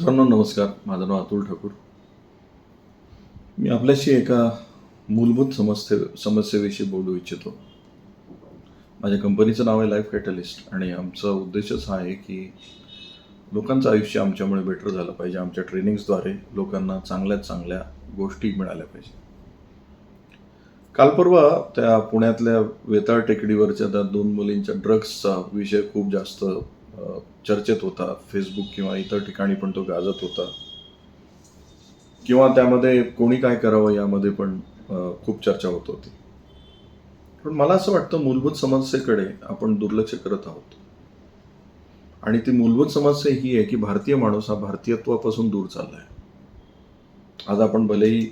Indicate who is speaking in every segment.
Speaker 1: मित्रांनो नमस्कार. माझं नाव अतुल ठाकूर. मी आपल्याशी एका मूलभूत समस्ये समस्येविषयी बोलू इच्छितो. माझ्या कंपनीचं नाव आहे लाईफ कॅटलिस्ट आणि आमचा उद्देशच हा आहे की लोकांचं आयुष्य आमच्यामुळे बेटर झालं पाहिजे. आमच्या ट्रेनिंग्सद्वारे लोकांना चांगल्यात चांगल्या गोष्टी मिळाल्या पाहिजे. काल परवा त्या पुण्यातल्या वेताळ टेकडीवरच्या त्या दोन मुलींच्या ड्रग्सचा विषय खूप जास्त चर्चेत होता फेसबुक किंवा इतर ठिकाणी पण तो गाजत होता. किंवा त्यामध्ये कोणी काय करावं यामध्ये पण खूप चर्चा होत होती. पण मला असं वाटतं मूलभूत समस्येकडे आपण दुर्लक्ष करत आहोत. आणि ती मूलभूत समस्या ही आहे की भारतीय माणूस हा भारतीयत्वापासून दूर चालला आहे आज आपण भलेही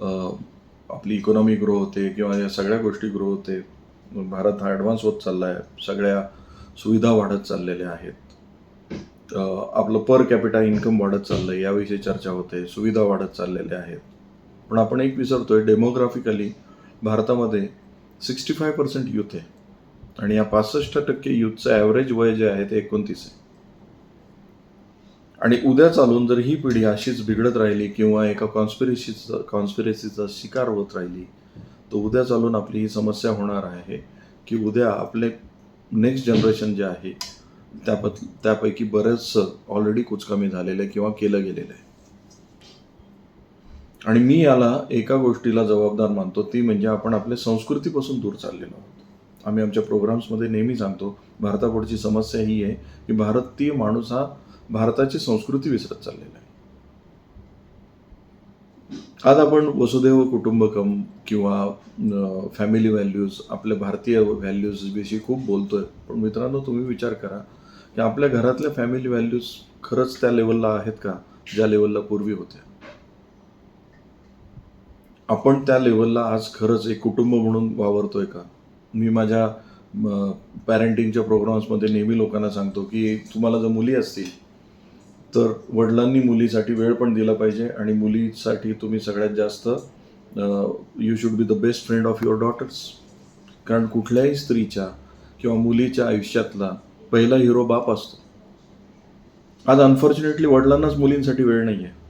Speaker 1: आपली इकॉनॉमी ग्रो होते किंवा या सगळ्या गोष्टी ग्रो होते भारत हा ॲडव्हान्स होत चालला आहे सगळ्या सुविधा वाढत चाललेल्या आहेत. आपलं पर कॅपिटा इन्कम वाढत चाललं आहे याविषयी चर्चा होते सुविधा वाढत चाललेल्या आहेत. पण आपण एक विसरतोय डेमोग्राफिकली भारतामध्ये सिक्स्टी फाय पर्सेंट युथ आहे. आणि या पासष्ट टक्के युथचं ॲव्हरेज वय जे आहे ते एकोणतीस आहे. आणि उद्या चालून जर ही पिढी अशीच बिघडत राहिली किंवा एका कॉन्स्पिरेसीचा कॉन्स्पिरेसीचा शिकार होत राहिली तर उद्या चालून आपली ही समस्या होणार आहे की उद्या आपले नेक्स्ट जनरेशन जे आहे त्याप त्यापैकी बरेचसं ऑलरेडी कुचकामी झालेलं आहे किंवा केलं गेलेलं आहे. आणि मी याला एका गोष्टीला जबाबदार मानतो ती म्हणजे आपण आपल्या संस्कृतीपासून दूर चाललेलो आहोत. आम्ही आमच्या प्रोग्राम्समध्ये नेहमी सांगतो भारतापुढची समस्या ही आहे की भारतीय माणूस हा भारताची संस्कृती विसरत चाललेला आहे. आज आपण वसुदेव कुटुंबकम किंवा फॅमिली व्हॅल्यूज आपल्या भारतीय व्हॅल्यूज विषयी खूप बोलतोय. पण मित्रांनो तुम्ही विचार करा की आपल्या घरातल्या फॅमिली व्हॅल्यूज खरंच त्या लेवलला आहेत का? ज्या लेवलला पूर्वी होत्या? आपण त्या लेवलला आज खरंच एक कुटुंब म्हणून वावरतोय का? मी माझ्या पॅरेंटिंगच्या प्रोग्राम्समध्ये नेहमी लोकांना सांगतो की तुम्हाला जर मुली असतील तर वडिलांनी मुलीसाठी वेळ पण दिला पाहिजे आणि मुलीसाठी तुम्ही सगळ्यात जास्त you should be the best friend of your daughters कारण कुठल्याही स्त्रीच्या किंवा मुलीच्या आयुष्यातला पहिला हिरो बाप असतो. आज अनफॉर्च्युनेटली वडिलांनाच मुलींसाठी वेळ नाही आहे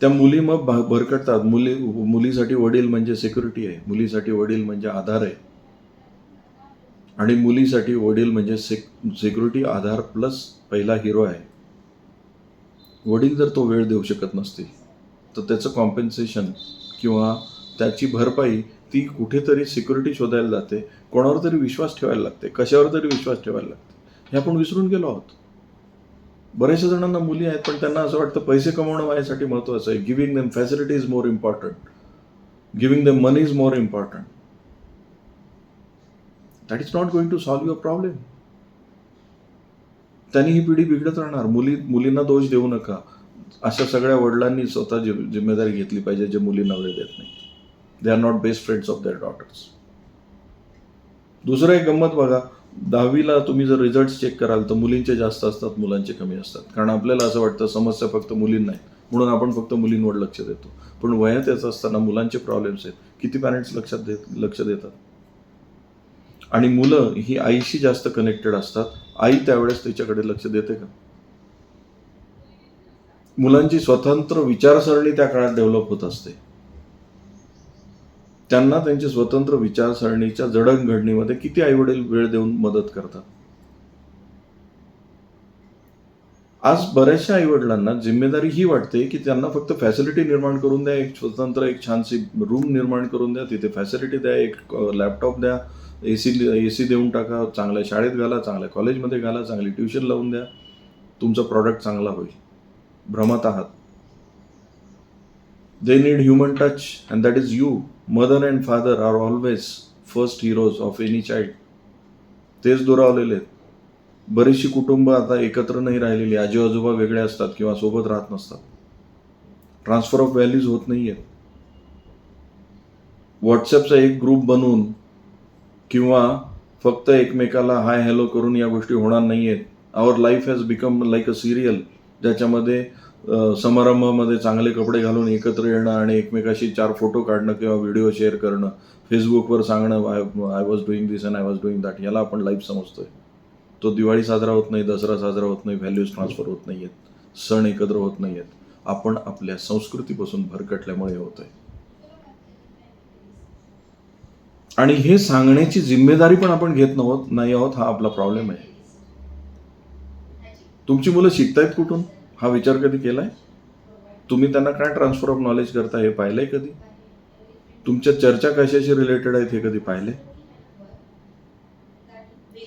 Speaker 1: त्या मुली मग भरकटतात. मुली मुलीसाठी वडील म्हणजे सिक्युरिटी आहे. मुलीसाठी वडील म्हणजे आधार आहे. आणि मुलीसाठी वडील म्हणजे सेक सिक्युरिटी आधार प्लस पहिला हिरो आहे. वडील जर तो वेळ देऊ शकत नसतील तर त्याचं कॉम्पेन्सेशन किंवा त्याची भरपाई ती कुठेतरी सिक्युरिटी शोधायला जाते. कोणावर तरी विश्वास ठेवायला लागते. कशावर तरी विश्वास ठेवायला लागते. हे आपण विसरून गेलो आहोत. बऱ्याचशा जणांना मुली आहेत पण त्यांना असं वाटतं पैसे कमवणं माझ्यासाठी महत्त्वाचं आहे. Giving them facility is more important giving them money is more important that is not going to solve your problem त्यांनी ही पिढी बिघडत राहणार. मुली मुलींना दोष देऊ नका. अशा सगळ्या वडिलांनी स्वतः जि जिम्मेदारी घेतली पाहिजे जे मुलींना वेळ देत नाही. They are not best friends of their daughters दुसरं एक गंमत बघा. दहावीला तुम्ही जर रिझल्ट चेक कराल तर मुलींचे जास्त असतात मुलांचे कमी असतात. कारण आपल्याला असं वाटतं समस्या फक्त मुलींना आहेत. म्हणून आपण फक्त मुलींवर लक्ष देतो. पण वयात याचं असताना मुलांचे प्रॉब्लेम्स आहेत. किती पॅरेंट्स लक्षात देत लक्ष देतात? आणि मुलं ही आईशी जास्त कनेक्टेड असतात. आई त्यावेळेस तिच्याकडे लक्ष देते का? मुलांची स्वतंत्र विचारसरणी त्या काळात डेव्हलप होत असते. त्यांना त्यांची स्वतंत्र विचारसरणीच्या जडणघडणीमध्ये किती आईवडील वेळ देऊन मदत करतात? आज बऱ्याचशा आईवडिलांना जिम्मेदारी ही वाटते की त्यांना फक्त फॅसिलिटी निर्माण करून द्या एक स्वतंत्र एक छानशी रूम निर्माण करून द्या तिथे फॅसिलिटी द्या एक लॅपटॉप द्या ए सी ए सी देऊन टाका चांगल्या शाळेत घाला चांगल्या कॉलेजमध्ये घाला चांगली ट्युशन लावून द्या. तुमचा प्रॉडक्ट चांगला होईल. भ्रमत आहात. They need human touch and that is you mother and father are always first heroes of any child तेच दुरावलेले आहेत. बरीचशी कुटुंब आता एकत्र नाही राहिलेली. आजी आजोबा वेगळे असतात किंवा सोबत राहत नसतात. ट्रान्सफर ऑफ व्हॅल्यूज होत नाही आहेत व्हॉट्सअपचा एक ग्रुप बनवून किंवा फक्त एकमेकाला हाय हॅलो करून या गोष्टी होणार नाही आहेत our life has become like a serial ज्याच्यामध्ये समारंभामध्ये चांगले कपडे घालून एकत्र येणं आणि एकमेकाशी चार फोटो काढणं किंवा व्हिडिओ शेअर करणं फेसबुकवर सांगणं I I was doing this and I was doing that याला आपण लाईफ समजतोय. तो दिवाळी साजरा होत नाही दसरा साजरा होत नाही व्हॅल्यूज ट्रान्सफर होत नाही आहेत सण एकत्र होत नाही आहेत आपण आपल्या संस्कृतीपासून भरकटल्यामुळे होत आहे आणि हे सांगण्याची जिम्मेदारी पण आपण घेत नव्हत नाही आहोत हा आपला प्रॉब्लेम आहे. तुमची मुलं शिकतायत कुठून? हा विचार कधी केलाय? तुम्ही त्यांना काय ट्रान्सफर ऑफ नॉलेज करता हे पाहिलंय कधी? तुमच्या चर्चा कशाशी रिलेटेड आहेत हे कधी पाहिले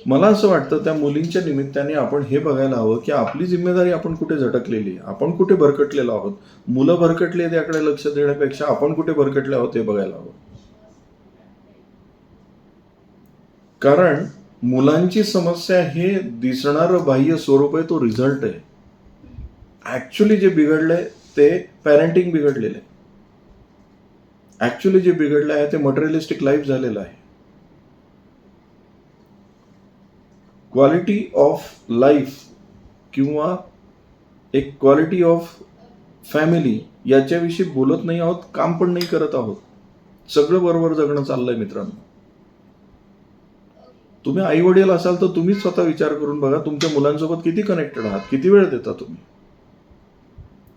Speaker 1: मला असं वाटतं त्या मुलींच्या निमित्ताने आपण हे बघायला हवं की आपली जिम्मेदारी आपण कुठे झटकलेली आहे? आपण कुठे भरकटलेलो आहोत? मुलं भरकटली आहेत याकडे लक्ष देण्यापेक्षा आपण कुठे भरकटले आहोत हे बघायला हवं. कारण मुलांची समस्या हे दिसणारं बाह्य स्वरूप आहे तो रिझल्ट आहे. ॲक्च्युली जे बिघडलंय ते पॅरेंटिंग बिघडलेलं आहे. ॲक्च्युली जे बिघडलं आहे ते मटेरियलिस्टिक लाईफ झालेलं आहे. क्वालिटी ऑफ लाईफ किंवा एक क्वालिटी ऑफ फॅमिली याच्याविषयी बोलत नाही आहोत काम पण नाही करत आहोत. सगळं बरोबर जगणं चाललंय मित्रांनो. तुम्ही आई वडील असाल तर तुम्हीच स्वतः विचार करून बघा तुमच्या मुलांसोबत किती कनेक्टेड आहात किती वेळ देता तुम्ही?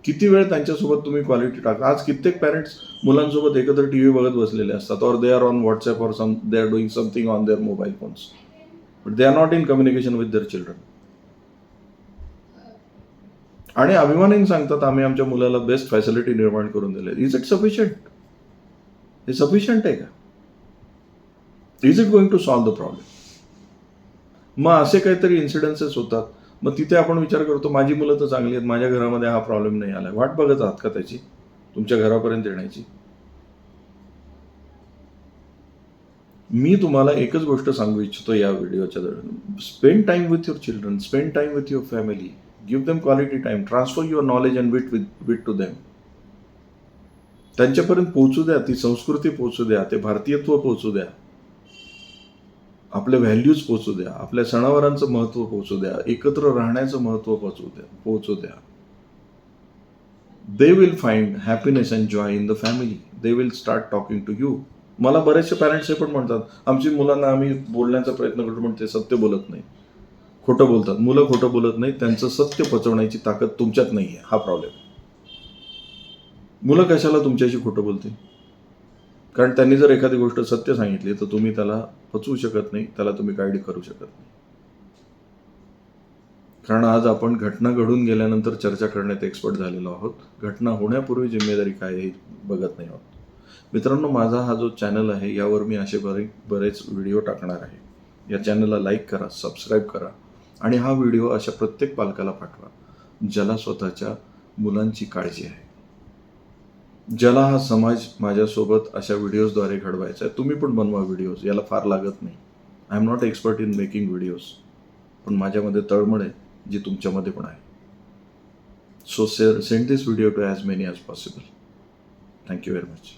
Speaker 1: किती वेळ त्यांच्यासोबत तुम्ही क्वालिटी टाका आज कित्येक पॅरेंट्स मुलांसोबत एकत्र टी व्ही बघत बसलेले असतात और दे आर ऑन व्हॉट्सअप और some they are doing something on their mobile phones but they are not in communication with their children आणि अभिमानाने सांगतात आम्ही आमच्या मुलाला बेस्ट फॅसिलिटी निर्माण करून दिले इज इट सफिशियंट हे सफिशियंट आहे का? Is it going to solve the problem मग असे काहीतरी इन्सिडन्सेस होतात. मग तिथे आपण विचार करतो माझी मुलं तर चांगली आहेत माझ्या घरामध्ये हा प्रॉब्लेम नाही आला वाट बघत आहात का त्याची? तुमच्या घरापर्यंत येण्याची? मी तुम्हाला एकच गोष्ट सांगू इच्छितो या व्हिडिओच्या दरम्यान. Spend time with your children spend time with your family give them quality time transfer your knowledge and wit with wit to them त्यांच्यापर्यंत पोहोचू द्या ती संस्कृती पोहोचू द्या ते भारतीयत्व पोहोचू द्या. आपले व्हॅल्यूज पोहोचू द्या आपल्या सणावारांचं महत्त्व पोहोचू द्या एकत्र राहण्याचं महत्त्व पोचू द्या पोचू द्या. They will find happiness and joy in the family they will start talking to you मला बरेचसे पॅरेंट्स हे पण म्हणतात आमची मुलांना आम्ही बोलण्याचा प्रयत्न करतो पण ते सत्य बोलत नाही. खोटं बोलतात. मुलं खोटं बोलत नाही त्यांचं सत्य पचवण्याची ताकद तुमच्यात नाही आहे हा प्रॉब्लेम मुलं कशाला तुमच्याशी खोटं बोलतील? कारण त्यांनी जर एखादी गोष्ट सत्य सांगितली तर तुम्ही त्याला पचवू शकत नाही त्याला तुम्ही गाईड करू शकत नाही. कारण आज आपण घटना घडून गेल्यानंतर चर्चा करण्यात एक्सपर्ट झालेलो आहोत. घटना होण्यापूर्वी जिम्मेदारी काय आहे हे बघत नाही आहोत. मित्रांनो माझा हा जो चॅनल आहे यावर मी असे बरे बरेच व्हिडिओ टाकणार आहे. या चॅनलला लाईक करा सबस्क्राईब करा आणि हा व्हिडिओ अशा प्रत्येक पालकाला पाठवा ज्याला स्वतःच्या मुलांची काळजी आहे. ज्याला हा समाज माझ्यासोबत अशा व्हिडिओजद्वारे घडवायचा आहे तुम्ही पण बनवा व्हिडिओज याला फार लागत नाही. I am not expert in making videos पण माझ्यामध्ये तळमळ आहे जी तुमच्यामध्ये पण आहे. So send this video to as many as possible thank you very much